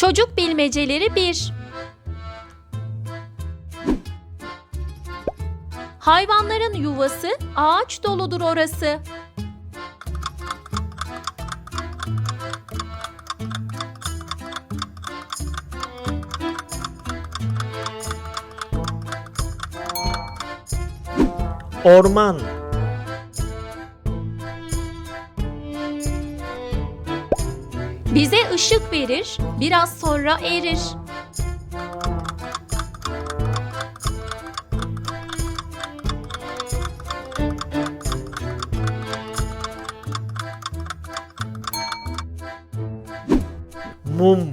Çocuk bilmeceleri 1 Hayvanların yuvası ağaç doludur orası. Orman, Bize ışık verir, biraz sonra erir. mum,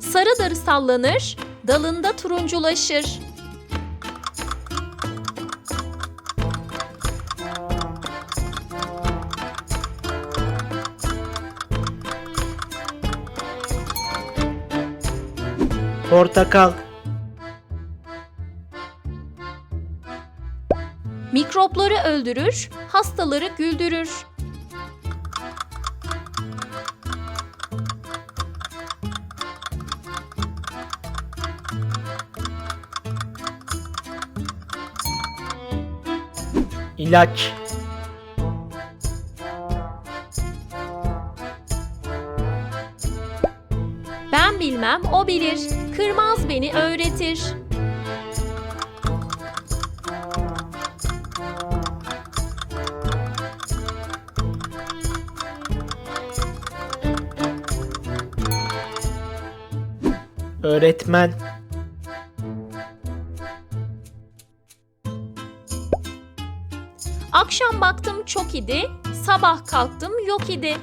Sarıdır sallanır, dalında turunculaşır. Portakal, Mikropları öldürür, hastaları güldürür. ilaç, Ben bilmem, o bilir. Kırmaz beni öğretir. öğretmen, Akşam baktım çok idi, sabah kalktım yok idi.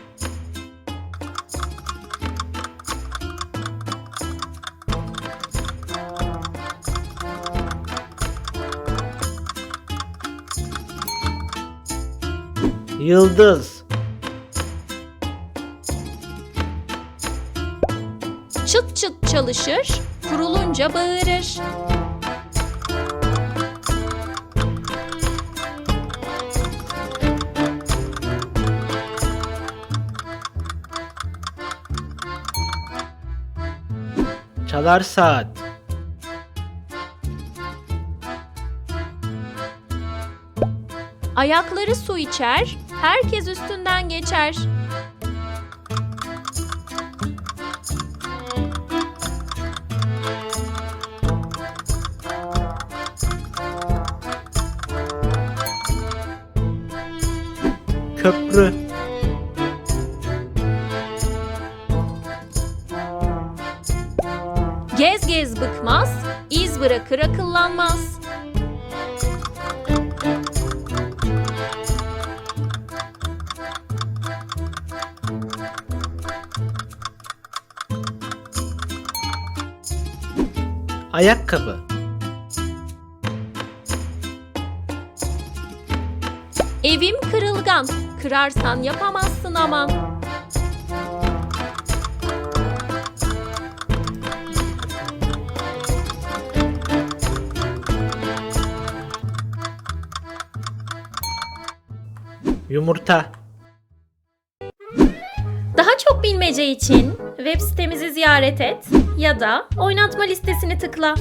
Yıldız, Çıt çıt çalışır, kurulunca bağırır. çalar saat, Ayakları su içer, herkes üstünden geçer. köprü, Gez gez bıkmaz, iz bırakır akıllanmaz. Ayakkabı, Evim kırılgan, kırarsan yapamazsın aman. yumurta, Daha çok bilmece için web sitemizi ziyaret et ya da oynatma listesini tıkla.